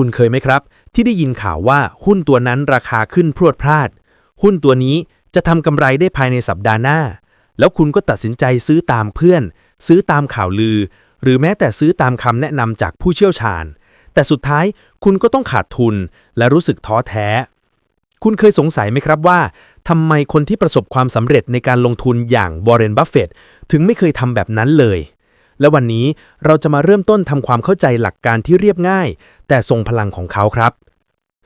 คุณเคยไหมครับ ที่ได้ยินข่าวว่าหุ้นตัวนั้นราคาขึ้นพรวดพลาด หุ้นตัวนี้จะทำกำไรได้ภายในสัปดาห์หน้า แล้วคุณก็ตัดสินใจซื้อตามเพื่อน ซื้อตามข่าวลือ หรือแม้แต่ซื้อตามคำแนะนำจากผู้เชี่ยวชาญ แต่สุดท้ายคุณก็ต้องขาดทุนและรู้สึกท้อแท้ คุณเคยสงสัยไหมครับว่าทำไมคนที่ประสบความสำเร็จในการลงทุนอย่างบอร์เรนบัฟเฟตถึงไม่เคยทำแบบนั้นเลย และวันนี้เราจะมาเริ่มต้นทำความเข้าใจหลักการที่เรียบง่าย แต่ทรงพลังของเขาครับ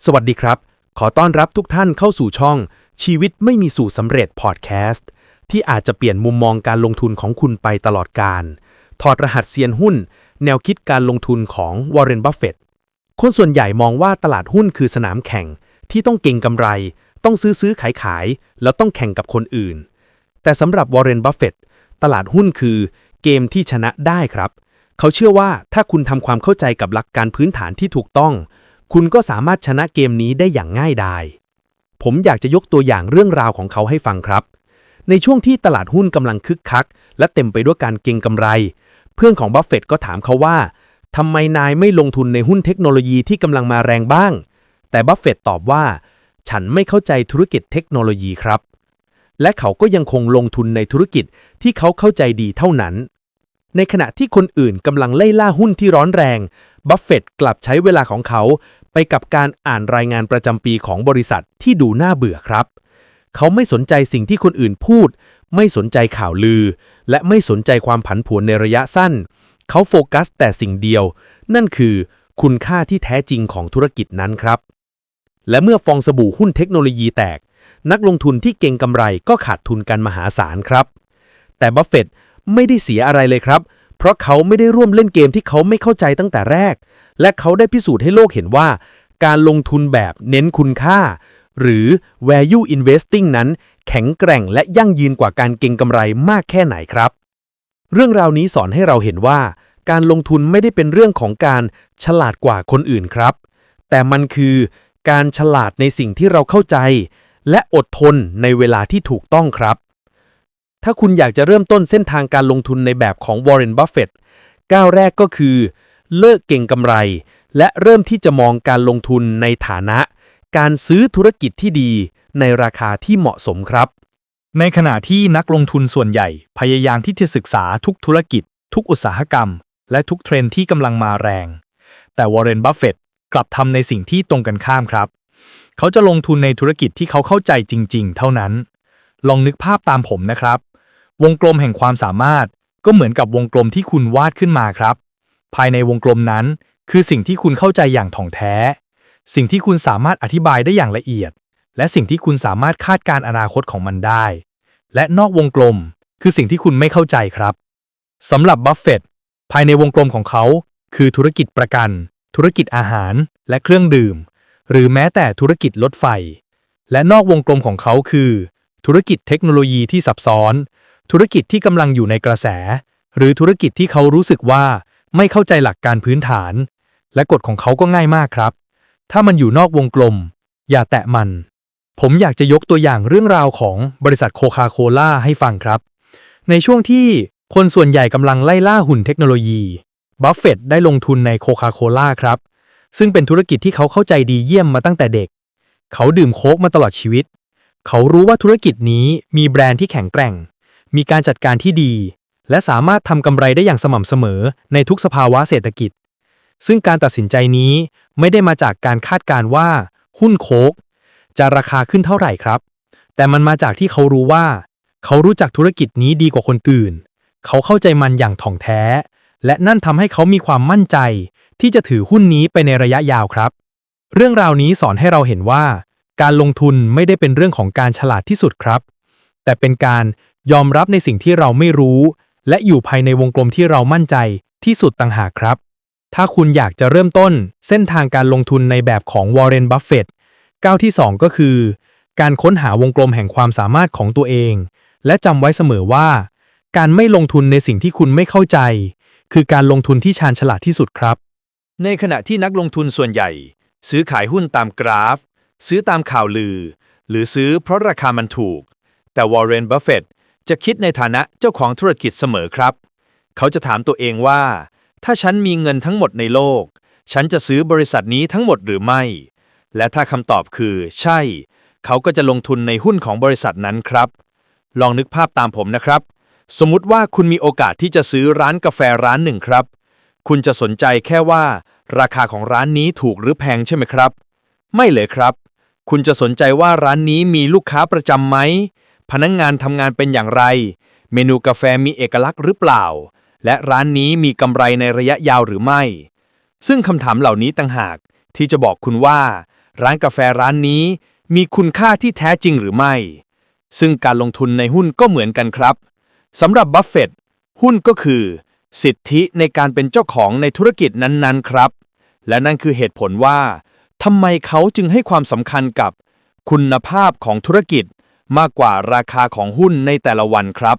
สวัสดีครับ ขอต้อนรับทุกท่านเข้าสู่ช่อง ชีวิตไม่มีสูตรสำเร็จพอดแคสต์ที่อาจจะเปลี่ยนมุมมองการลงทุนของคุณไปตลอดการ ถอดรหัสเซียนหุ้น แนวคิดการลงทุนของวอร์เรน บัฟเฟตคนส่วนใหญ่มองว่าตลาดหุ้นคือสนามแข่งที่ต้องเก่งกำไร ต้องซื้อซื้อขายขาย แล้วต้องแข่งกับคนอื่น แต่สำหรับวอร์เรน บัฟเฟตตลาดหุ้นคือ เกมที่ชนะได้ครับ เขาเชื่อว่าถ้าคุณทำความเข้าใจกับหลักการพื้นฐานที่ถูกต้อง คุณก็สามารถชนะเกมนี้ได้อย่างง่ายดาย ผมอยากจะยกตัวอย่างเรื่องราวของเขาให้ฟังครับ ในช่วงที่ตลาดหุ้นกำลังคึกคัก และเต็มไปด้วยการเก็งกำไร เพื่อนของบัฟเฟตต์ก็ถามเขาว่าทำไมนายไม่ลงทุนในหุ้นเทคโนโลยีที่กำลังมาแรงบ้าง แต่บัฟเฟตต์ตอบว่า ฉันไม่เข้าใจธุรกิจเทคโนโลยีครับ และเขาก็ยังคงลงทุนในธุรกิจที่เขาเข้าใจดีเท่านั้น ในขณะที่คนอื่นกำลังไล่ล่าหุ้นที่ร้อนแรง บัฟเฟตต์กลับใช้เวลาของเขาไปกับการอ่านรายงานประจำปีของบริษัทที่ดูน่าเบื่อครับ เขาไม่สนใจสิ่งที่คนอื่นพูด ไม่สนใจข่าวลือ และไม่สนใจความผันผวนในระยะสั้น เขาโฟกัสแต่สิ่งเดียว นั่นคือคุณค่าที่แท้จริงของธุรกิจนั้นครับ และเมื่อฟองสบู่หุ้นเทคโนโลยีแตก นักลงทุนที่เก่งกำไรก็ขาดทุนกันมหาศาลครับ แต่บัฟเฟตต์ไม่ได้เสียอะไรเลยครับ เพราะเขาไม่ได้ร่วมเล่นเกมที่เขาไม่เข้าใจตั้งแต่แรก และเขาได้พิสูจน์ให้โลกเห็นว่า การลงทุนแบบเน้นคุณค่า หรือ value investing นั้น แข็งแกร่งและยั่งยืนกว่าการเก็งกำไรมากแค่ไหนครับ เรื่องราวนี้สอนให้เราเห็นว่า การลงทุนไม่ได้เป็นเรื่องของการฉลาดกว่าคนอื่นครับ แต่มันคือการฉลาดในสิ่งที่เราเข้าใจ และอดทนในเวลาที่ถูกต้องครับ ถ้าคุณอยากจะเริ่มต้นเส้นทางการลงทุนในแบบของวอร์เรนบัฟเฟตต์ก้าวแรกก็คือ เลิกเก่งกำไร และเริ่มที่จะมองการลงทุนในฐานะ การซื้อธุรกิจที่ดี ในราคาที่เหมาะสมครับ ในขณะที่นักลงทุนส่วนใหญ่ พยายามที่จะศึกษาทุกธุรกิจ ทุกอุตสาหกรรม และทุกเทรนด์ที่กำลังมาแรง แต่วอร์เรนบัฟเฟตต์กลับทำในสิ่งที่ตรงกันข้ามครับ เขาจะลงทุนในธุรกิจที่เขาเข้าใจจริง ๆ เท่านั้น ลองนึกภาพตามผมนะครับ วงกลมแห่งความสามารถก็เหมือนกับวงกลมที่คุณวาดขึ้นมาครับ ภายในวงกลมนั้น คือสิ่งที่คุณเข้าใจอย่างถ่องแท้ สิ่งที่คุณสามารถอธิบายได้อย่างละเอียด และสิ่งที่คุณสามารถคาดการณ์อนาคตของมันได้ และนอกวงกลม คือสิ่งที่คุณไม่เข้าใจครับสำหรับบัฟเฟตต์ภายในวงกลมของเขา คือธุรกิจประกัน ธุรกิจอาหาร และเครื่องดื่ม หรือแม้แต่ธุรกิจรถไฟ และนอกวงกลมของเขาคือ ธุรกิจเทคโนโลยีที่ซับซ้อน ธุรกิจที่กำลังอยู่ในกระแส หรือธุรกิจที่เขารู้สึกว่าไม่เข้าใจหลักการพื้นฐาน และกฎของเขาก็ง่ายมากครับ ถ้ามันอยู่นอกวงกลม อย่าแตะมัน ผมอยากจะยกตัวอย่างเรื่องราวของบริษัทโคคาโคล่าให้ฟังครับ ในช่วงที่คนส่วนใหญ่กำลังไล่ล่าหุ่นเทคโนโลยีบัฟเฟตต์ได้ลงทุนในโคคาโคล่าครับ ซึ่งเป็นธุรกิจที่เขาเข้าใจดีเยี่ยมมาตั้งแต่เด็ก เขาดื่มโค้กมาตลอดชีวิต เขารู้ว่าธุรกิจนี้มีแบรนด์ที่แข็งแกร่ง มีการจัดการที่ดี และสามารถทำกำไรได้อย่างสม่ำเสมอในทุกสภาวะเศรษฐกิจ ซึ่งการตัดสินใจนี้ไม่ได้มาจากการคาดการณ์ว่า หุ้นโค้กจะราคาขึ้นเท่าไหร่ครับ แต่มันมาจากที่เขารู้ว่า เขารู้จักธุรกิจนี้ดีกว่าคนอื่น เขาเข้าใจมันอย่างถ่องแท้ และนั่นทำให้เขามีความมั่นใจ ที่จะถือหุ้นนี้ไปในระยะยาวครับ เรื่องราวนี้สอนให้เราเห็นว่า การลงทุนไม่ได้เป็นเรื่องของการฉลาดที่สุดครับ แต่เป็นการยอมรับในสิ่งที่เราไม่รู้ และอยู่ภายในวงกลมที่เรามั่นใจที่สุดต่างหากครับ ถ้าคุณอยากจะเริ่มต้นเส้นทางการลงทุนในแบบของวอร์เรนบัฟเฟตต์ก้าวที่ 2 ก็คือ การค้นหาวงกลมแห่งความสามารถของตัวเอง และจำไว้เสมอว่า การไม่ลงทุนในสิ่งที่คุณไม่เข้าใจ คือการลงทุนที่ชาญฉลาดที่สุดครับ ในขณะที่นักลงทุนส่วนใหญ่ ซื้อขายหุ้นตามกราฟ ซื้อตามข่าวลือ หรือซื้อเพราะราคามันถูก แต่วอร์เรนบัฟเฟตต์จะคิดในฐานะเจ้าของธุรกิจเสมอครับ เขาจะถามตัวเองว่า ถ้าฉันมีเงินทั้งหมดในโลก ฉันจะซื้อบริษัทนี้ทั้งหมดหรือไม่ และถ้าคำตอบคือ ใช่ เขาก็จะลงทุนในหุ้นของบริษัทนั้นครับ ลองนึกภาพตามผมนะครับ สมมุติว่าคุณมีโอกาสที่จะซื้อร้านกาแฟร้านหนึ่งครับ คุณจะสนใจแค่ว่า ราคาของร้านนี้ถูกหรือแพงใช่ไหมครับ ไม่เลยครับ คุณจะสนใจว่าร้านนี้มีลูกค้าประจำไหม พนักงงานทำงานเป็นอย่างไร เมนูกาแฟมีเอกลักษณ์หรือเปล่า และร้านนี้มีกำไรในระยะยาวหรือไม่ ซึ่งคำถามเหล่านี้ต่างหากที่จะบอกคุณว่า ร้านกาแฟร้านนี้มีคุณค่าที่แท้จริงหรือไม่ ซึ่งการลงทุนในหุ้นก็เหมือนกันครับสำหรับบัฟเฟตต์หุ้นก็คือ สิทธิในการเป็นเจ้าของในธุรกิจนั้นๆ ครับ และนั่นคือเหตุผลว่าทำไมเขาจึงให้ความสำคัญกับคุณภาพของธุรกิจมากกว่าราคาของหุ้นในแต่ละวันครับ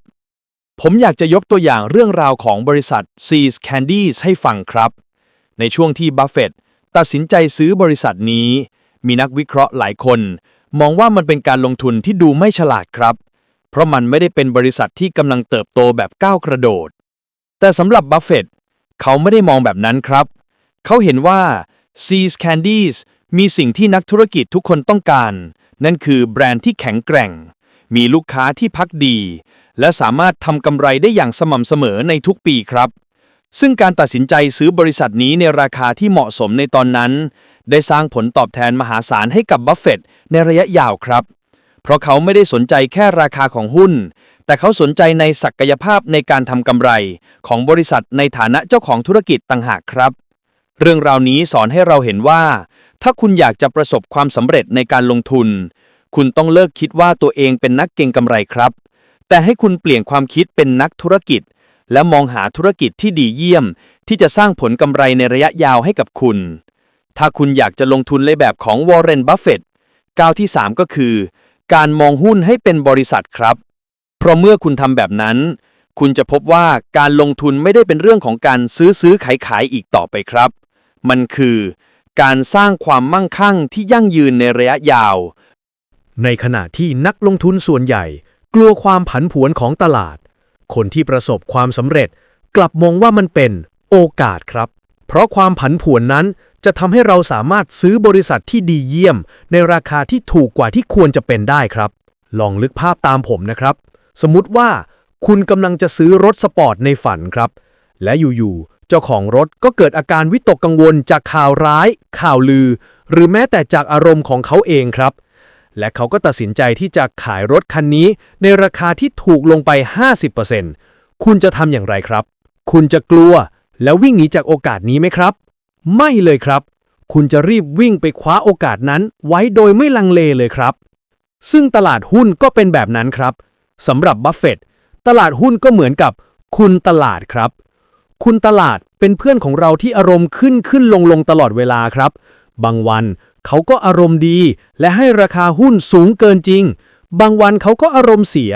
ผมอยากจะยกตัวอย่างเรื่องราวของบริษัท Seas Candies ให้ฟังครับ ในช่วงที่บัฟเฟตต์ตัดสินใจซื้อบริษัทนี้ มีนักวิเคราะห์หลายคน มองว่ามันเป็นการลงทุนที่ดูไม่ฉลาดครับ เพราะมันไม่ได้เป็นบริษัทที่กำลังเติบโตแบบก้าวกระโดด แต่สำหรับบัฟเฟต์เขาไม่ได้มองแบบนั้นครับ เขาเห็นว่า Seas Candies มีสิ่งที่นักธุรกิจทุกคนต้องการ นั่นคือแบรนด์ที่แข็งแกร่ง มีลูกค้าที่พักดี และสามารถทำกำไรได้อย่างสม่ำเสมอในทุกปีครับ ซึ่งการตัดสินใจซื้อบริษัทนี้ในราคาที่เหมาะสมในตอนนั้น ได้สร้างผลตอบแทนมหาศาลให้กับบัฟเฟตต์ในระยะยาวครับ เพราะเขาไม่ได้สนใจแค่ราคาของหุ้น แต่เขาสนใจในศักยภาพในการทำกำไร ของบริษัทในฐานะเจ้าของธุรกิจต่างหากครับ เรื่องราวนี้สอนให้เราเห็นว่า ถ้าคุณอยากจะประสบความสำเร็จในการลงทุน คุณต้องเลิกคิดว่าตัวเองเป็นนักเก็งกำไรครับ แต่ให้คุณเปลี่ยนความคิดเป็นนักธุรกิจ และมองหาธุรกิจที่ดีเยี่ยม ที่จะสร้างผลกำไรในระยะยาวให้กับคุณ ถ้าคุณอยากจะลงทุนในแบบของวอร์เรน บัฟเฟตต์ก้าวที่ 3 ก็คือ การมองหุ้นให้เป็นบริษัทครับ เพราะเมื่อคุณทำแบบนั้น คุณจะพบว่าการลงทุนไม่ได้เป็นเรื่องของการซื้อซื้อขายขายอีกต่อไปครับ มันคือ การสร้างความมั่งคั่งที่ยั่งยืนในระยะยาว ในขณะที่นักลงทุนส่วนใหญ่ กลัวความผันผวนของตลาด คนที่ประสบความสำเร็จ กลับมองว่ามันเป็นโอกาสครับ เพราะความผันผวนนั้นจะทำให้เราสามารถซื้อบริษัทที่ดีเยี่ยม ในราคาที่ถูกกว่าที่ควรจะเป็นได้ครับ ลองลึกภาพตามผมนะครับ สมมุติว่าคุณกำลังจะซื้อรถสปอร์ตในฝันครับ และอยู่ๆ เจ้าของรถก็เกิดอาการวิตกกังวลจากข่าวร้าย ข่าวลือ หรือแม้แต่จากอารมณ์ของเขาเองครับ และเขาก็ตัดสินใจที่จะขายรถคันนี้ในราคาที่ถูกลงไป 50%คุณจะทำอย่างไรครับ คุณจะกลัวแล้ววิ่งหนีจากโอกาสนี้ไหมครับ ไม่เลยครับ คุณจะรีบวิ่งไปคว้าโอกาสนั้นไว้โดยไม่ลังเลเลยครับ ซึ่งตลาดหุ้นก็เป็นแบบนั้นครับ สำหรับบัฟเฟตต์ตลาดหุ้นก็เหมือนกับคุณตลาดครับ คุณตลาดเป็นเพื่อนของเราที่อารมณ์ขึ้นขึ้นลงลงตลอดเวลาครับ บางวันเขาก็อารมณ์ดี และให้ราคาหุ้นสูงเกินจริง บางวันเขาก็อารมณ์เสีย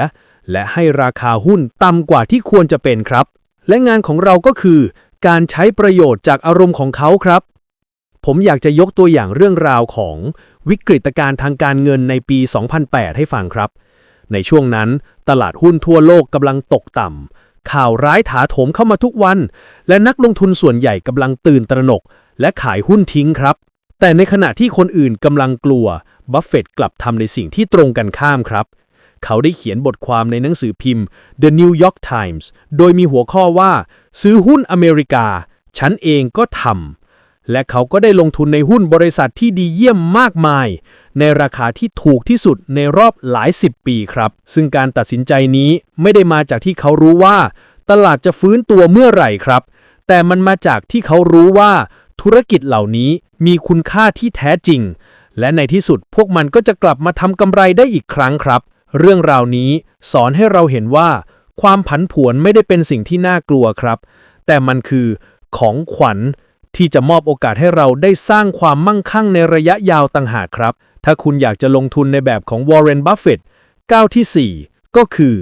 และให้ราคาหุ้นต่ำกว่าที่ควรจะเป็นครับ และงานของเราก็คือ การใช้ประโยชน์จากอารมณ์ของเขาครับ ผมอยากจะยกตัวอย่างเรื่องราวของวิกฤตการณ์ทางการเงินในปี 2008 ให้ฟังครับ ในช่วงนั้นตลาดหุ้นทั่วโลกกำลังตกต่ำ ข่าวร้ายถาโถมเข้ามาทุกวัน และนักลงทุนส่วนใหญ่กำลังตื่นตระหนก และขายหุ้นทิ้งครับ แต่ในขณะที่คนอื่นกำลังกลัว บัฟเฟตต์กลับทำในสิ่งที่ตรงกันข้ามครับ เขาได้เขียนบทความในหนังสือพิมพ์ The New York Times โดยมีหัวข้อว่า ซื้อหุ้นอเมริกา ฉันเองก็ทำและเขาก็ได้ลงทุนในหุ้นบริษัทที่ดีเยี่ยมมากมาย ในราคาที่ถูกที่สุดในรอบหลายสิบปีครับ ซึ่งการตัดสินใจนี้ไม่ได้มาจากที่เขารู้ว่า ตลาดจะฟื้นตัวเมื่อไหร่ครับ แต่มันมาจากที่เขารู้ว่า ธุรกิจเหล่านี้มีคุณค่าที่แท้จริง และในที่สุดพวกมันก็จะกลับมาทำกำไรได้อีกครั้งครับ เรื่องราวนี้สอนให้เราเห็นว่า ความผันผวนไม่ได้เป็นสิ่งที่น่ากลัวครับ แต่มันคือของขวัญที่จะมอบโอกาสให้เราได้สร้างความมั่งคั่งในระยะยาวต่างหากครับ ถ้าคุณอยากจะลงทุนในแบบของวอร์เรนบัฟเฟตต์ก้าวที่ 4 ก็คือ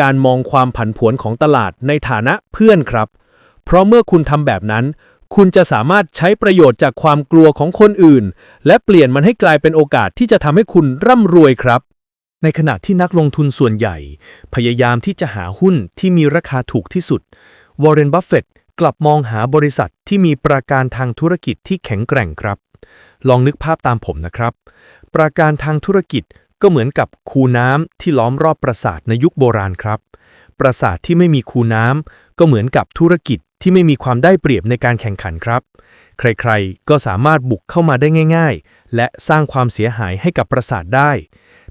การมองความผันผวนของตลาดในฐานะเพื่อนครับ เพราะเมื่อคุณทำแบบนั้น คุณจะสามารถใช้ประโยชน์จากความกลัวของคนอื่น และเปลี่ยนมันให้กลายเป็นโอกาสที่จะทำให้คุณร่ำรวยครับในขณะที่นักลงทุนส่วนใหญ่ พยายามที่จะหาหุ้นที่มีราคาถูกที่สุด วอร์เรน บัฟเฟตต์กลับมองหาบริษัทที่มีประการทางธุรกิจที่แข็งแกร่งครับ ลองนึกภาพตามผมนะครับ ประการทางธุรกิจก็เหมือนกับคูน้ำที่ล้อมรอบปราสาทในยุคโบราณครับ ปราสาทที่ไม่มีคูน้ำก็เหมือนกับธุรกิจที่ไม่มีความได้เปรียบในการแข่งขันครับ ใครๆ ก็สามารถบุกเข้ามาได้ง่าย ๆ และสร้างความเสียหายให้กับปราสาทได้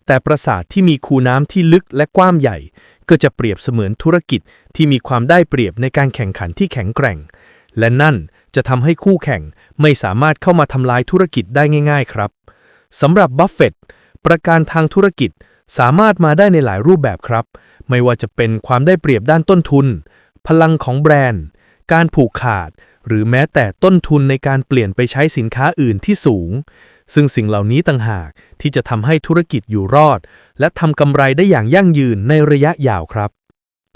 แต่ปราสาทที่มีคูน้ำที่ลึกและกว้างใหญ่ ก็จะเปรียบเสมือนธุรกิจที่มีความได้เปรียบในการแข่งขันที่แข็งแกร่ง และนั่นจะทำให้คู่แข่งไม่สามารถเข้ามาทำลายธุรกิจได้ง่าย ๆ ครับ สำหรับบัฟเฟตต์ประการทางธุรกิจสามารถมาได้ในหลายรูปแบบครับ ไม่ว่าจะเป็นความได้เปรียบด้านต้นทุน พลังของแบรนด์ การผูกขาด หรือแม้แต่ต้นทุนในการเปลี่ยนไปใช้สินค้าอื่นที่สูง ซึ่งสิ่งเหล่านี้ต่างหากที่จะทำให้ธุรกิจอยู่รอด และทำกำไรได้อย่างยั่งยืนในระยะยาวครับ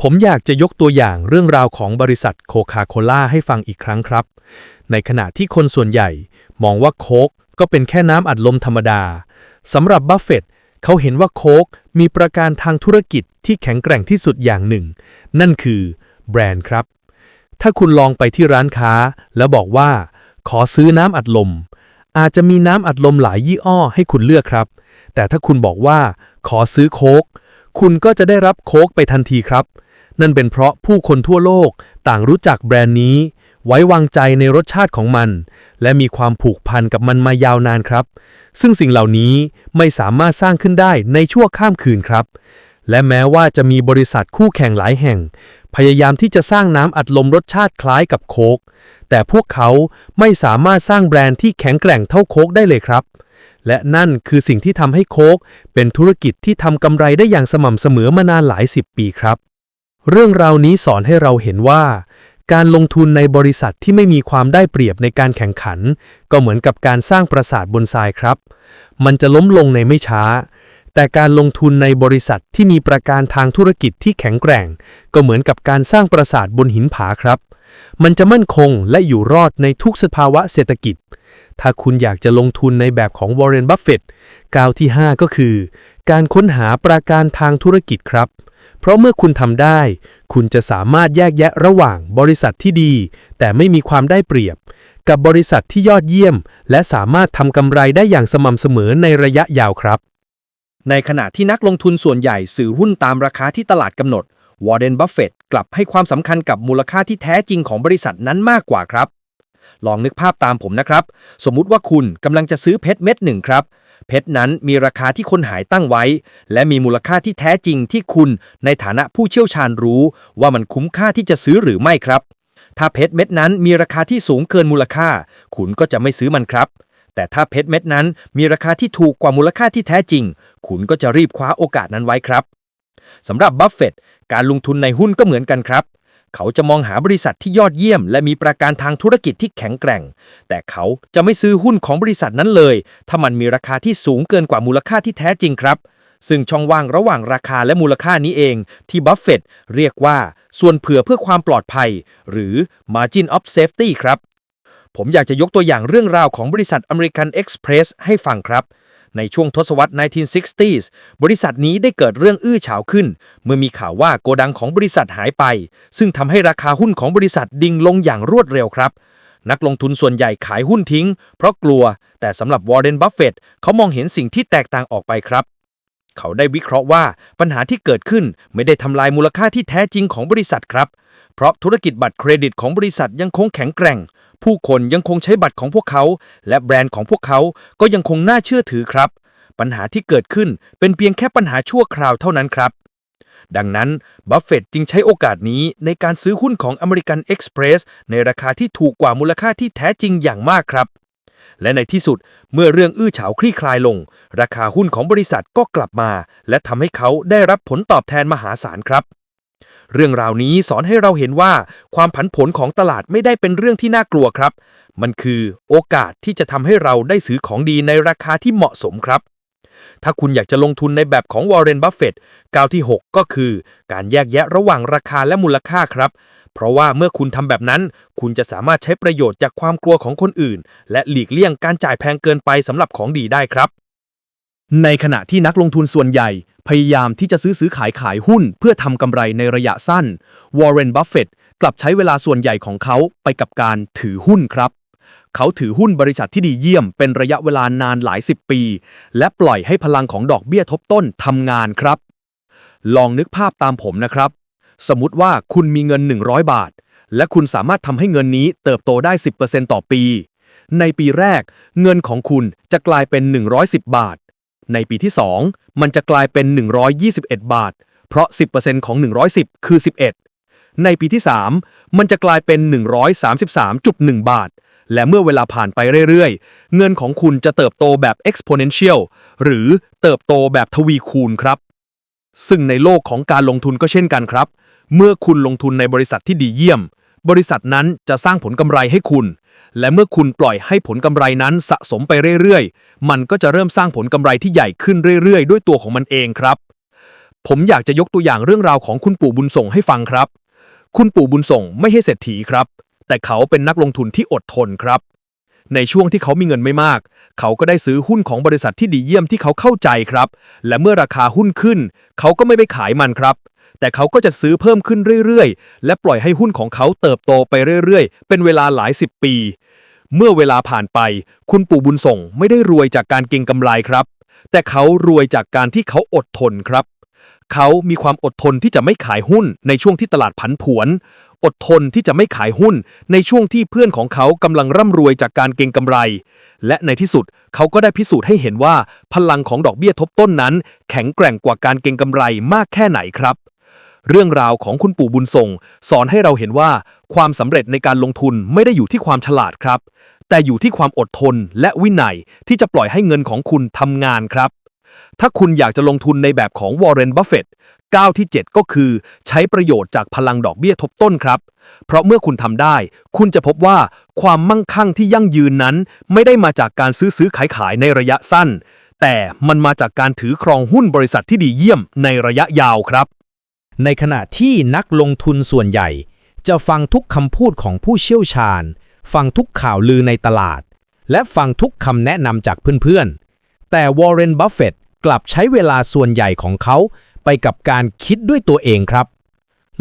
ผมอยากจะยกตัวอย่างเรื่องราวของบริษัทโคคาโคล่าให้ฟังอีกครั้งครับ ในขณะที่คนส่วนใหญ่มองว่าโค้ก ก็เป็นแค่น้ำอัดลมธรรมดาสำหรับบัฟเฟต์เขาเห็นว่าโค้กมีประการทางธุรกิจที่แข็งแกร่งที่สุดอย่างหนึ่ง นั่นคือแบรนด์ครับ ถ้าคุณลองไปที่ร้านค้า แล้วบอกว่า ขอซื้อน้ำอัดลม อาจจะมีน้ำอัดลมหลายยี่ห้อให้คุณเลือกครับ แต่ถ้าคุณบอกว่า ขอซื้อโค้กคุณก็จะได้รับโค้กไปทันทีครับ นั่นเป็นเพราะผู้คนทั่วโลกต่างรู้จักแบรนด์นี้ ไว้วางใจในรสชาติของมัน และมีความผูกพันกับมันมายาวนานครับ ซึ่งสิ่งเหล่านี้ไม่สามารถสร้างขึ้นได้ในชั่วข้ามคืนครับ และแม้ว่าจะมีบริษัทคู่แข่งหลายแห่ง พยายามที่จะสร้างน้ำอัดลมรสชาติคล้ายกับโคกแต่พวกเขาไม่สามารถสร้างแบรนด์ที่แข็งแกร่งเท่าโคกได้เลยครับและนั่นคือสิ่งที่ทำให้โค้กเป็นธุรกิจที่ทำกำไรได้อย่างสม่ำเสมอมานานหลายสิบปีครับ เรื่องราวนี้สอนให้เราเห็นว่า การลงทุนในบริษัทที่ไม่มีความได้เปรียบในการแข่งขัน ก็เหมือนกับการสร้างปราสาทบนทรายครับ มันจะล้มลงในไม่ช้า แต่การลงทุนในบริษัทที่มีประการทางธุรกิจที่แข็งแกร่ง ก็เหมือนกับการสร้างปราสาทบนหินผาครับ มันจะมั่นคงและอยู่รอดในทุกสภาวะเศรษฐกิจ ถ้าคุณอยากจะลงทุนในแบบของวอร์เรน บัฟเฟตต์ก้าวที่ 5 ก็คือ การค้นหาประการทางธุรกิจครับ เพราะเมื่อคุณทำได้ คุณจะสามารถแยกแยะระหว่างบริษัทที่ดี แต่ไม่มีความได้เปรียบ กับบริษัทที่ยอดเยี่ยม และสามารถทำกำไรได้อย่างสม่ำเสมอในระยะยาวครับ ในขณะที่นักลงทุนส่วนใหญ่ซื้อหุ้นตามราคาที่ตลาดกำหนดวอร์เรนบัฟเฟตต์กลับให้ความสำคัญกับมูลค่าที่แท้จริงของบริษัทนั้นมากกว่าครับ ลองนึกภาพตามผมนะครับ สมมุติว่าคุณกำลังจะซื้อเพชรเม็ดหนึ่งครับ เพชรนั้นมีราคาที่คนหายตั้งไว้ และมีมูลค่าที่แท้จริงที่คุณในฐานะผู้เชี่ยวชาญรู้ ว่ามันคุ้มค่าที่จะซื้อหรือไม่ครับ ถ้าเพชรเม็ดนั้นมีราคาที่สูงเกินมูลค่า คุณก็จะไม่ซื้อมันครับ แต่ถ้าเพชรเม็ดนั้นมีราคาที่ถูกกว่ามูลค่าที่แท้จริง คุณก็จะรีบคว้าโอกาสนั้นไว้ครับสำหรับบัฟเฟตต์การลงทุนในหุ้นก็เหมือนกันครับ เขาจะมองหาบริษัทที่ยอดเยี่ยม และมีประการทางธุรกิจที่แข็งแกร่ง แต่เขาจะไม่ซื้อหุ้นของบริษัทนั้นเลย ถ้ามันมีราคาที่สูงเกินกว่ามูลค่าที่แท้จริงครับ ซึ่งช่องว่างระหว่างราคาและมูลค่านี้เอง ที่บัฟเฟตต์เรียกว่า ส่วนเผื่อเพื่อความปลอดภัย หรือ margin of safety ครับ ผมอยากจะยกตัวอย่างเรื่องราวของบริษัทอเมริกันเอ็กซ์เพรสให้ฟังครับ ในช่วงทศวรรษ 1960s บริษัทนี้ได้เกิดเรื่องอื้อฉาวขึ้น เมื่อมีข่าวว่าโกดังของบริษัทหายไป ซึ่งทำให้ราคาหุ้นของบริษัทดิ่งลงอย่างรวดเร็วครับ นักลงทุนส่วนใหญ่ขายหุ้นทิ้ง เพราะกลัว แต่สำหรับวอร์เรน บัฟเฟตต์เขามองเห็นสิ่งที่แตกต่างออกไปครับ เขาได้วิเคราะห์ว่าปัญหาที่เกิดขึ้นไม่ได้ทำลายมูลค่าที่แท้จริงของบริษัทครับ เพราะธุรกิจบัตรเครดิตของบริษัทยังคงแข็งแกร่ง ผู้คนยังคงใช้บัตรของพวกเขา และแบรนด์ของพวกเขาก็ยังคงน่าเชื่อถือครับ ปัญหาที่เกิดขึ้นเป็นเพียงแค่ปัญหาชั่วคราวเท่านั้นครับ ดังนั้นบัฟเฟตต์จึงใช้โอกาสนี้ในการซื้อหุ้นของอเมริกันเอ็กซ์เพรสในราคาที่ถูกกว่ามูลค่าที่แท้จริงอย่างมากครับ และในที่สุดเมื่อเรื่องอื้อฉาวคลี่คลายลง ราคาหุ้นของบริษัทก็กลับมา และทำให้เขาได้รับผลตอบแทนมหาศาลครับ เรื่องราวนี้สอนให้เราเห็นว่าความผันผวนของตลาดไม่ได้เป็นเรื่องที่น่ากลัวครับ มันคือโอกาสที่จะทำให้เราได้ซื้อของดีในราคาที่เหมาะสมครับ ถ้าคุณอยากจะลงทุนในแบบของวอร์เรนบัฟเฟตต์ก้าวที่ 6 ก็คือ การแยกแยะระหว่างราคาและมูลค่าครับ เพราะว่าเมื่อคุณทำแบบนั้น คุณจะสามารถใช้ประโยชน์จากความกลัวของคนอื่น และหลีกเลี่ยงการจ่ายแพงเกินไปสำหรับของดีได้ครับ ในขณะที่นักลงทุนส่วนใหญ่ พยายามที่จะซื้อซื้อขายขายหุ้น เพื่อทำกำไรในระยะสั้น วอร์เรน บัฟเฟตต์กลับใช้เวลาส่วนใหญ่ของเขาไปกับการถือหุ้นครับ เขาถือหุ้นบริษัทที่ดีเยี่ยมเป็นระยะเวลานานหลายสิบปี และปล่อยให้พลังของดอกเบี้ยทบต้นทำงานครับ ลองนึกภาพตามผมนะครับ สมมติว่าคุณมีเงิน 100 บาท และคุณสามารถทำให้เงินนี้เติบโตได้ 10%ต่อปี ในปีแรก เงินของคุณจะกลายเป็น 110 บาท ในปีที่ 2 มันจะกลายเป็น 121 บาท เพราะ 10%ของ 110 คือ 11 ในปีที่ 3 มันจะกลายเป็น 133.1 บาท และเมื่อเวลาผ่านไปเรื่อยๆ เงินของคุณจะเติบโตแบบ exponential หรือเติบโตแบบทวีคูณครับ ซึ่งในโลกของการลงทุนก็เช่นกันครับ เมื่อคุณลงทุนในบริษัทที่ดีเยี่ยม บริษัทนั้นจะสร้างผลกำไรให้คุณ และเมื่อคุณปล่อยให้ผลกำไรนั้นสะสมไปเรื่อยๆ มันก็จะเริ่มสร้างผลกำไรที่ใหญ่ขึ้นเรื่อยๆ ด้วยตัวของมันเองครับ ผมอยากจะยกตัวอย่างเรื่องราวของคุณปู่บุญส่งให้ฟังครับ คุณปู่บุญส่งไม่ใช่เศรษฐีครับ แต่เขาเป็นนักลงทุนที่อดทนครับ ในช่วงที่เขามีเงินไม่มาก เขาก็ได้ซื้อหุ้นของบริษัทที่ดีเยี่ยมที่เขาเข้าใจครับ และเมื่อราคาหุ้นขึ้น เขาก็ไม่ไปขายมันครับ แต่เขาก็จะซื้อเพิ่มขึ้นเรื่อยๆ และปล่อยให้หุ้นของเขาเติบโตไปเรื่อยๆ เป็นเวลาหลายสิบปี เมื่อเวลาผ่านไป คุณปู่บุญส่งไม่ได้รวยจากการเก็งกำไรครับ แต่เขารวยจากการที่เขาอดทนครับ เขามีความอดทนที่จะไม่ขายหุ้นในช่วงที่ตลาดผันผวน อดทนที่จะไม่ขายหุ้นในช่วงที่เพื่อนของเขากำลังร่ำรวยจากการเก็งกำไร และในที่สุดเขาก็ได้พิสูจน์ให้เห็นว่าพลังของดอกเบี้ยทบต้นนั้น แข็งแกร่งกว่าการเก็งกำไรมากแค่ไหนครับ เรื่องราวของคุณปู่บุญส่งสอนให้เราเห็นว่า ความสำเร็จในการลงทุนไม่ได้อยู่ที่ความฉลาดครับ แต่อยู่ที่ความอดทนและวินัยที่จะปล่อยให้เงินของคุณทำงานครับ ถ้าคุณอยากจะลงทุนในแบบของวอร์เรน บัฟเฟตต์ก้าวที่ 7 ก็คือ ใช้ประโยชน์จากพลังดอกเบี้ยทบต้นครับ เพราะเมื่อคุณทำได้ คุณจะพบว่าความมั่งคั่งที่ยั่งยืนนั้น ไม่ได้มาจากการซื้อซื้อขายขายในระยะสั้น แต่มันมาจากการถือครองหุ้นบริษัทที่ดีเยี่ยมในระยะยาวครับ ในขณะที่นักลงทุนส่วนใหญ่ จะฟังทุกคำพูดของผู้เชี่ยวชาญ ฟังทุกข่าวลือในตลาด และฟังทุกคำแนะนำจากเพื่อนๆ แต่วอร์เรน บัฟเฟตต์กลับใช้เวลาส่วนใหญ่ของเขาไปกับการคิดด้วยตัวเองครับ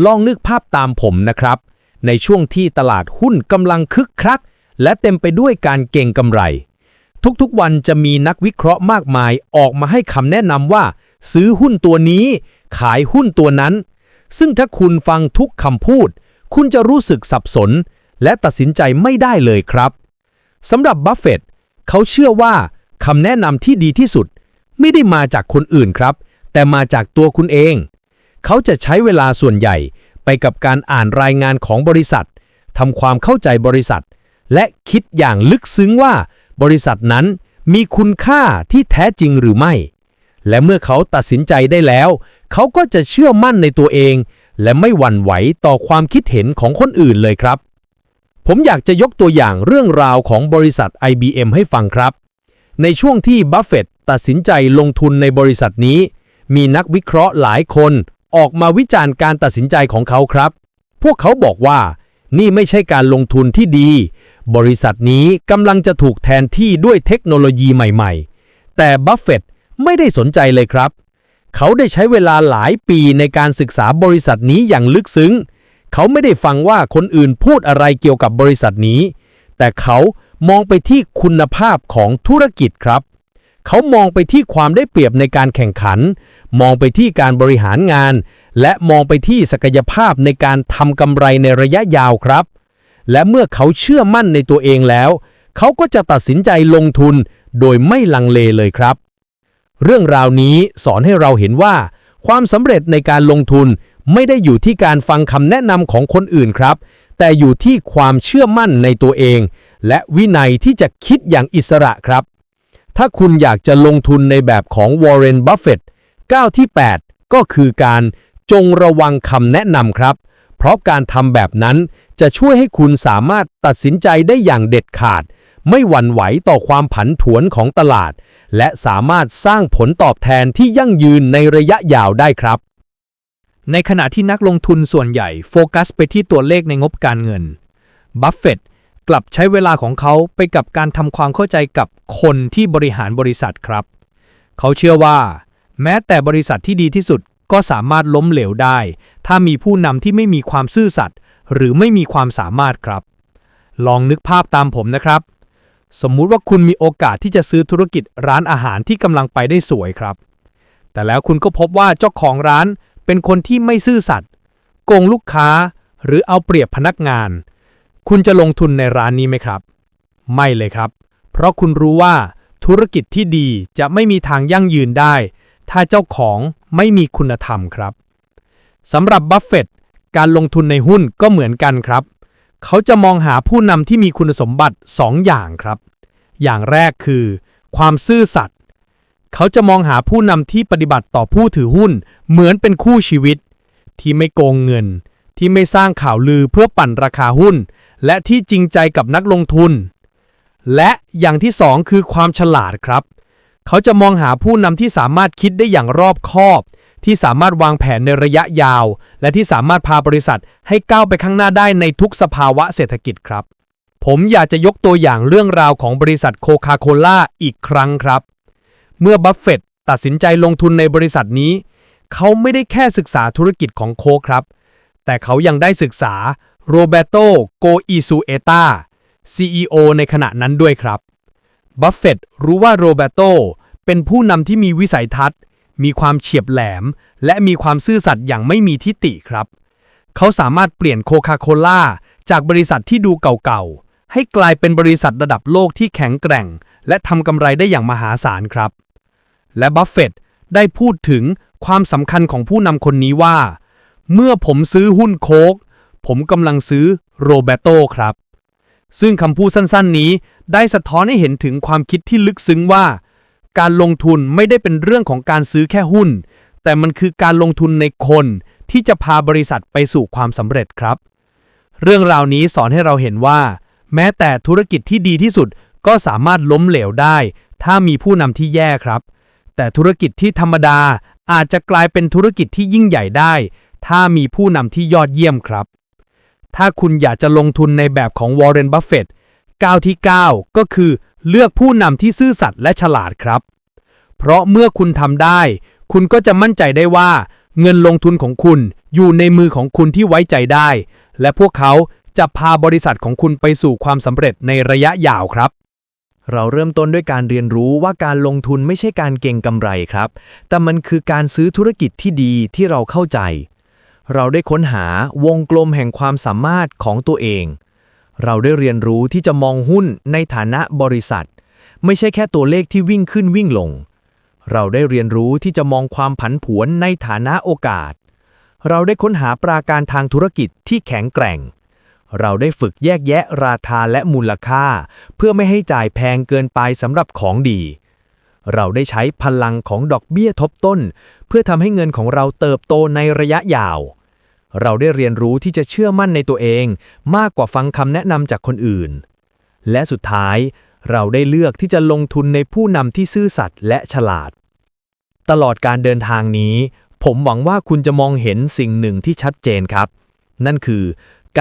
ลองนึกภาพตามผมนะครับ ในช่วงที่ตลาดหุ้นกำลังคึกคัก และเต็มไปด้วยการเก่งกำไร ทุกๆวันจะมีนักวิเคราะห์มากมายออกมาให้คำแนะนำว่า ซื้อหุ้นตัวนี้ ขายหุ้นตัวนั้น ซึ่งถ้าคุณฟังทุกคำพูด คุณจะรู้สึกสับสน และตัดสินใจไม่ได้เลยครับสำหรับบัฟเฟตต์เขาเชื่อว่าคำแนะนำที่ดีที่สุด ไม่ได้มาจากคนอื่นครับ แต่มาจากตัวคุณเอง เขาจะใช้เวลาส่วนใหญ่ไปกับการอ่านรายงานของบริษัททำความเข้าใจบริษัท และคิดอย่างลึกซึ้งว่า บริษัทนั้นมีคุณค่าที่แท้จริงหรือไม่ และเมื่อเขาตัดสินใจได้แล้ว เขาก็จะเชื่อมั่นในตัวเอง และไม่หวั่นไหวต่อความคิดเห็นของคนอื่นเลยครับ ผมอยากจะยกตัวอย่างเรื่องราวของบริษัท IBM ให้ฟังครับ ในช่วงที่บัฟเฟตต์ตัดสินใจลงทุนในบริษัทนี้ มีนักวิเคราะห์หลายคนออกมาวิจารณ์การตัดสินใจของเขาครับ พวกเขาบอกว่า นี่ไม่ใช่การลงทุนที่ดี บริษัทนี้กำลังจะถูกแทนที่ด้วยเทคโนโลยีใหม่ ๆ แต่บัฟเฟตต์ ไม่ได้สนใจเลยครับ เขาได้ใช้เวลาหลายปีในการศึกษาบริษัทนี้อย่างลึกซึ้ง เขาไม่ได้ฟังว่าคนอื่นพูดอะไรเกี่ยวกับบริษัทนี้ แต่เขามองไปที่คุณภาพของธุรกิจครับ เขามองไปที่ความได้เปรียบในการแข่งขัน มองไปที่การบริหารงาน และมองไปที่ศักยภาพในการทำกำไรในระยะยาวครับ และเมื่อเขาเชื่อมั่นในตัวเองแล้ว เขาก็จะตัดสินใจลงทุนโดยไม่ลังเลเลยครับ เรื่องราวนี้สอนให้เราเห็นว่า ความสำเร็จในการลงทุนไม่ได้อยู่ที่การฟังคำแนะนำของคนอื่นครับ แต่อยู่ที่ความเชื่อมั่นในตัวเอง และวินัยที่จะคิดอย่างอิสระครับ ถ้าคุณอยากจะลงทุนในแบบของวอร์เรน บัฟเฟตต์ก้าวที่ 8 ก็คือการจงระวังคำแนะนำครับ เพราะการทำแบบนั้นจะช่วยให้คุณสามารถตัดสินใจได้อย่างเด็ดขาด ไม่หวั่นไหวต่อความผันผวนของตลาด และสามารถสร้างผลตอบแทนที่ยั่งยืนในระยะยาวได้ครับ ในขณะที่นักลงทุนส่วนใหญ่โฟกัสไปที่ตัวเลขในงบการเงิน บัฟเฟตต์กลับใช้เวลาของเขาไปกับการทำความเข้าใจกับคนที่บริหารบริษัทครับ เขาเชื่อว่า แม้แต่บริษัทที่ดีที่สุดก็สามารถล้มเหลวได้ ถ้ามีผู้นำที่ไม่มีความซื่อสัตย์หรือไม่มีความสามารถครับ ลองนึกภาพตามผมนะครับ สมมุติว่าคุณมีโอกาสที่จะซื้อธุรกิจร้านอาหารที่กำลังไปได้สวยครับ แต่แล้วคุณก็พบว่าเจ้าของร้านเป็นคนที่ไม่ซื่อสัตย์โกงลูกค้า หรือเอาเปรียบพนักงาน คุณจะลงทุนในร้านนี้ไหมครับ ไม่เลยครับ เพราะคุณรู้ว่าธุรกิจที่ดีจะไม่มีทางยั่งยืนได้ ถ้าเจ้าของไม่มีคุณธรรมครับสำหรับบัฟเฟตต์การลงทุนในหุ้นก็เหมือนกันครับ เขาจะมองหาผู้นำที่มีคุณสมบัติ 2 อย่างครับ อย่างแรกคือ ความซื่อสัตย์เขาจะมองหาผู้นำที่ปฏิบัติต่อผู้ถือหุ้น เหมือนเป็นคู่ชีวิต ที่ไม่โกงเงิน ที่ไม่สร้างข่าวลือเพื่อปั่นราคาหุ้น และที่จริงใจกับนักลงทุน และอย่างที่สองคือความฉลาดครับ เขาจะมองหาผู้นำที่สามารถคิดได้อย่างรอบคอบ ที่สามารถวางแผนในระยะยาว และที่สามารถพาบริษัทให้ก้าวไปข้างหน้าได้ในทุกสภาวะเศรษฐกิจครับ ผมอยากจะยกตัวอย่างเรื่องราวของบริษัทโคคาโคล่าอีกครั้งครับ เมื่อบัฟเฟตต์ตัดสินใจลงทุนในบริษัทนี้ เขาไม่ได้แค่ศึกษาธุรกิจของโคครับ แต่เขายังได้ศึกษาโรเบโตโกอิซูเอตา CEO ในขณะนั้นด้วยครับ บัฟเฟตต์รู้ว่าโรเบโตเป็นผู้นำที่มีวิสัยทัศน์ มีความเฉียบแหลม และมีความซื่อสัตย์อย่างไม่มีทิฏฐิครับ เขาสามารถเปลี่ยนโคคาโคล่าจากบริษัทที่ดูเก่าๆ ให้กลายเป็นบริษัทระดับโลกที่แข็งแกร่ง และทำกำไรได้อย่างมหาศาลครับ และบัฟเฟตต์ได้พูดถึงความสำคัญของผู้นำคนนี้ว่า เมื่อผมซื้อหุ้นโคกผมกำลังซื้อโรเบโตครับ ซึ่งคำพูดสั้นๆนี้ได้สะท้อนให้เห็นถึงความคิดที่ลึกซึ้งว่า การลงทุนไม่ได้เป็นเรื่องของการซื้อแค่หุ้น แต่มันคือการลงทุนในคนที่จะพาบริษัทไปสู่ความสำเร็จครับ เรื่องราวนี้สอนให้เราเห็นว่า แม้แต่ธุรกิจที่ดีที่สุดก็สามารถล้มเหลวได้ ถ้ามีผู้นำที่แย่ครับ แต่ธุรกิจที่ธรรมดาอาจจะกลายเป็นธุรกิจที่ยิ่งใหญ่ได้ ถ้ามีผู้นำที่ยอดเยี่ยมครับ ถ้าคุณอยากจะลงทุนในแบบของวอร์เรน บัฟเฟตต์ก้าวที่ 9 ก็คือ เลือกผู้นำที่ซื่อสัตย์และฉลาดครับ เพราะเมื่อคุณทำได้ คุณก็จะมั่นใจได้ว่า เงินลงทุนของคุณอยู่ในมือของคุณที่ไว้ใจได้ และพวกเขาจะพาบริษัทของคุณไปสู่ความสำเร็จในระยะยาวครับ เราเริ่มต้นด้วยการเรียนรู้ว่าการลงทุนไม่ใช่การเก็งกำไรครับ แต่มันคือการซื้อธุรกิจที่ดีที่เราเข้าใจ เราได้ค้นหาวงกลมแห่งความสามารถของตัวเอง เราได้เรียนรู้ที่จะมองหุ้นในฐานะบริษัท ไม่ใช่แค่ตัวเลขที่วิ่งขึ้นวิ่งลง เราได้เรียนรู้ที่จะมองความผันผวนในฐานะโอกาส เราได้ค้นหาปราการทางธุรกิจที่แข็งแกร่ง เราได้ฝึกแยกแยะราคาและมูลค่า เพื่อไม่ให้จ่ายแพงเกินไปสำหรับของดี เราได้ใช้พลังของดอกเบี้ยทบต้น เพื่อทำให้เงินของเราเติบโตในระยะยาว เราได้เรียนรู้ที่จะเชื่อมั่นในตัวเอง มากกว่าฟังคำแนะนำจากคนอื่น และสุดท้าย เราได้เลือกที่จะลงทุนในผู้นำที่ซื่อสัตย์และฉลาด ตลอดการเดินทางนี้ ผมหวังว่าคุณจะมองเห็นสิ่งหนึ่งที่ชัดเจนครับ นั่นคือ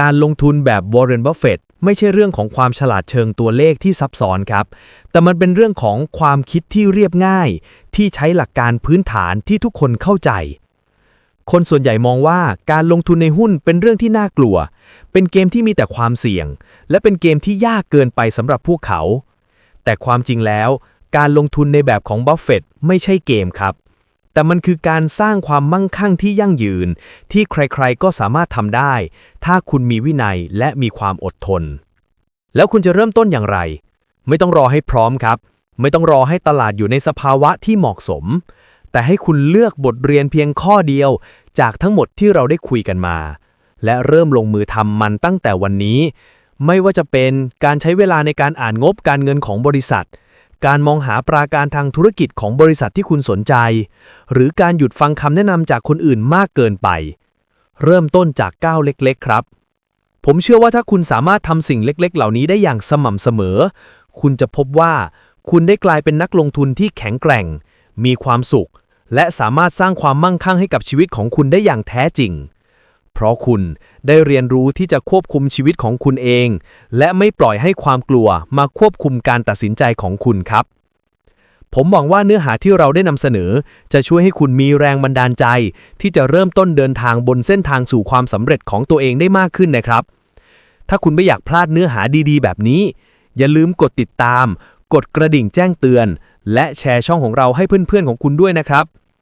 การลงทุนแบบวอร์เรนบัฟเฟตไม่ใช่เรื่องของความฉลาดเชิงตัวเลขที่ซับซ้อนครับ แต่มันเป็นเรื่องของความคิดที่เรียบง่าย ที่ใช้หลักการพื้นฐานที่ทุกคนเข้าใจ คนส่วนใหญ่มองว่าการลงทุนในหุ้นเป็นเรื่องที่น่ากลัว เป็นเกมที่มีแต่ความเสี่ยง และเป็นเกมที่ยากเกินไปสำหรับพวกเขา แต่ความจริงแล้ว การลงทุนในแบบของบัฟเฟตไม่ใช่เกมครับ แต่มันคือการสร้างความมั่งคั่งที่ยั่งยืน ที่ใครๆก็สามารถทำได้ ถ้าคุณมีวินัยและมีความอดทน แล้วคุณจะเริ่มต้นอย่างไร ไม่ต้องรอให้พร้อมครับ ไม่ต้องรอให้ตลาดอยู่ในสภาวะที่เหมาะสม แต่ให้คุณเลือกบทเรียนเพียงข้อเดียว จากทั้งหมดที่เราได้คุยกันมา และเริ่มลงมือทำมันตั้งแต่วันนี้ ไม่ว่าจะเป็นการใช้เวลาในการอ่านงบการเงินของบริษัท การมองหาปราการทางธุรกิจของบริษัทที่คุณสนใจ หรือการหยุดฟังคำแนะนำจากคนอื่นมากเกินไป เริ่มต้นจากก้าวเล็กๆ ครับผมเชื่อว่าถ้าคุณสามารถทำสิ่งเล็กๆ เหล่านี้ได้อย่างสม่ำเสมอ คุณจะพบว่า คุณได้กลายเป็นนักลงทุนที่แข็งแกร่ง มีความสุข และสามารถสร้างความมั่งคั่งให้กับชีวิตของคุณได้อย่างแท้จริง เพราะคุณได้เรียนรู้ที่จะควบคุมชีวิตของคุณเอง และไม่ปล่อยให้ความกลัวมาควบคุมการตัดสินใจของคุณครับ ผมหวังว่าเนื้อหาที่เราได้นำเสนอ จะช่วยให้คุณมีแรงบันดาลใจ ที่จะเริ่มต้นเดินทางบนเส้นทางสู่ความสำเร็จของตัวเองได้มากขึ้นนะครับ ถ้าคุณไม่อยากพลาดเนื้อหาดีๆ แบบนี้ อย่าลืมกดติดตาม กดกระดิ่งแจ้งเตือน และแชร์ช่องของเราให้เพื่อนๆของคุณด้วยนะครับ